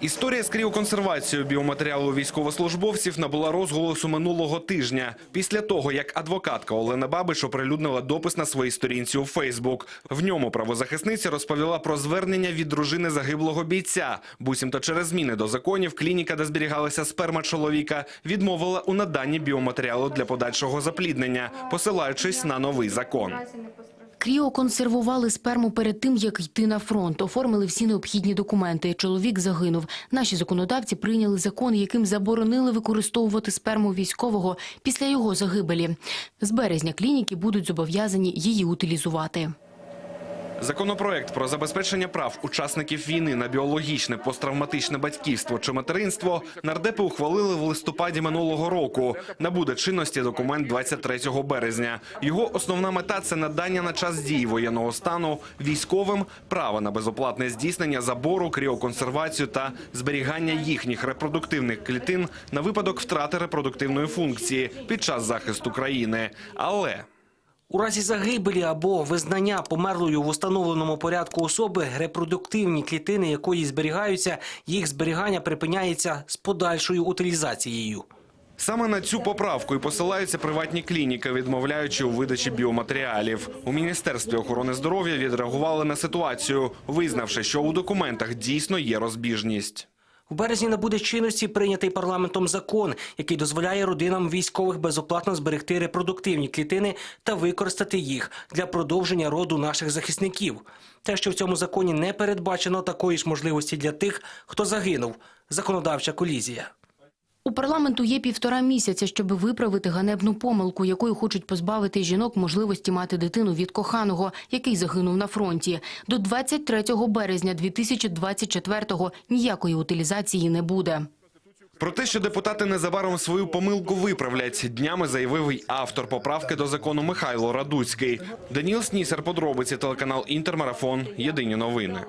Історія з кріоконсервацією біоматеріалу військовослужбовців набула розголосу минулого тижня. Після того, як адвокатка Олена Бабиш оприлюднила допис на своїй сторінці у Фейсбук. В ньому правозахисниця розповіла про звернення від дружини загиблого бійця. Буцімто через зміни до законів клініка, де зберігалася сперма чоловіка, відмовила у наданні біоматеріалу для подальшого запліднення, посилаючись на новий закон. Кріоконсервували сперму перед тим, як йти на фронт. Оформили всі необхідні документи. Чоловік загинув. Наші законодавці прийняли закон, яким заборонили використовувати сперму військового після його загибелі. З березня клініки будуть зобов'язані її утилізувати. Законопроект про забезпечення прав учасників війни на біологічне посттравматичне батьківство чи материнство нардепи ухвалили в листопаді минулого року. Набуде чинності документ 23 березня. Його основна мета це надання на час дії воєнного стану військовим права на безоплатне здійснення забору, кріоконсервацію та зберігання їхніх репродуктивних клітин на випадок втрати репродуктивної функції під час захисту країни. Але У разі загибелі або визнання померлою в установленому порядку особи репродуктивні клітини, якої зберігаються, їх зберігання припиняється з подальшою утилізацією. Саме на цю поправку і посилаються приватні клініки, відмовляючи у видачі біоматеріалів. У міністерстві охорони здоров'я відреагували на ситуацію, визнавши, що у документах дійсно є розбіжність. В березні набуде чинності прийнятий парламентом закон, який дозволяє родинам військових безоплатно зберегти репродуктивні клітини та використати їх для продовження роду наших захисників. Те, що в цьому законі не передбачено такої ж можливості для тих, хто загинув. Законодавча колізія. У парламенту є півтора місяця, щоб виправити ганебну помилку, якою хочуть позбавити жінок можливості мати дитину від коханого, який загинув на фронті. До 23 березня 2024-го ніякої утилізації не буде. Про те, що депутати незабаром свою помилку виправлять, днями заявив й автор поправки до закону Михайло Радуцький. Даніл Снісер, подробиці, телеканал Інтермарафон. Єдині новини.